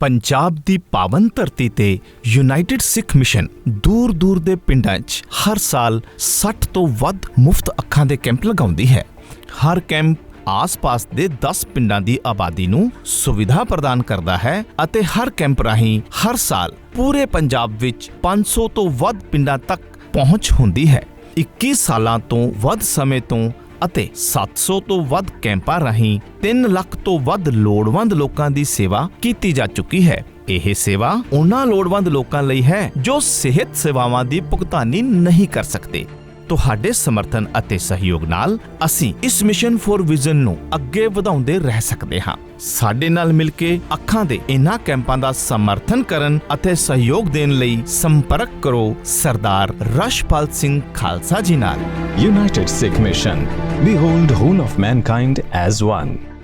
ਪੰਜਾਬ ਦੀ ਪਾਵਨ ਧਰਤੀ ਤੇ ਯੂਨਾਈਟਿਡ ਸਿੱਖ ਮਿਸ਼ਨ ਦੂਰ ਦੂਰ ਦੇ ਪਿੰਡਾਂ 'ਚ ਹਰ ਸਾਲ 60 ਤੋਂ ਵੱਧ ਮੁਫਤ ਅੱਖਾਂ ਦੇ ਕੈਂਪ ਲਗਾਉਂਦੀ ਹੈ। ਹਰ ਕੈਂਪ ਆਸ-ਪਾਸ ਦੇ 10 ਪਿੰਡਾਂ ਦੀ ਆਬਾਦੀ ਨੂੰ ਸੁਵਿਧਾ ਪ੍ਰਦਾਨ ਕਰਦਾ ਹੈ ਅਤੇ ਹਰ ਕੈਂਪ ਰਾਹੀਂ ਹਰ ਸਾਲ ਪੂਰੇ ਪੰਜਾਬ ਵਿੱਚ 500 ਤੋਂ ਵੱਧ ਪਿੰਡਾਂ ਤੱਕ ਪਹੁੰਚ ਹੁੰਦੀ ਹੈ। 21 ਸਾਲਾਂ ਤੋਂ ਵੱਧ ਸਮੇਂ ਤੋਂ ਅਤੇ 700 ਤੋਂ ਵੱਧ ਕੈਂਪਾਂ ਰਾਹੀਂ 3 ਲੱਖ ਤੋਂ ਵੱਧ ਲੋੜਵੰਦ ਲੋਕਾਂ ਦੀ ਸੇਵਾ ਕੀਤੀ ਜਾ ਚੁੱਕੀ ਹੈ। ਇਹ ਸੇਵਾ ਉਹਨਾਂ ਲੋੜਵੰਦ ਲੋਕਾਂ ਲਈ ਹੈ ਜੋ ਸਿਹਤ ਸੇਵਾਵਾਂ ਦੀ ਭੁਗਤਾਨੀ ਨਹੀਂ ਕਰ ਸਕਦੇ। ਤੁਹਾਡੇ ਸਮਰਥਨ ਅਤੇ ਸਹਿਯੋਗ ਨਾਲ ਅਸੀਂ ਇਸ ਮਿਸ਼ਨ ਫॉर ਵਿਜ਼ਨ ਨੂੰ ਅੱਗੇ ਵਧਾਉਂਦੇ ਰਹਿ ਸਕਦੇ ਹਾਂ ਸਾਡੇ ਨਾਲ ਮਿਲ ਕੇ ਅੱਖਾਂ ਦੇ ਇਨ੍ਹਾਂ ਕੈਂਪਾਂ ਦਾ ਸਮਰਥਨ ਕਰਨ ਅਤੇ ਸਹਿਯੋਗ ਦੇਣ ਲਈ ਸੰਪਰਕ ਕਰੋ ਸਰਦਾਰ ਰਸ਼ਪਾਲ ਸਿੰਘ ਖਾਲਸਾ ਜੀ ਨਾਲ United Sikh Mission. Behold whole of mankind as one.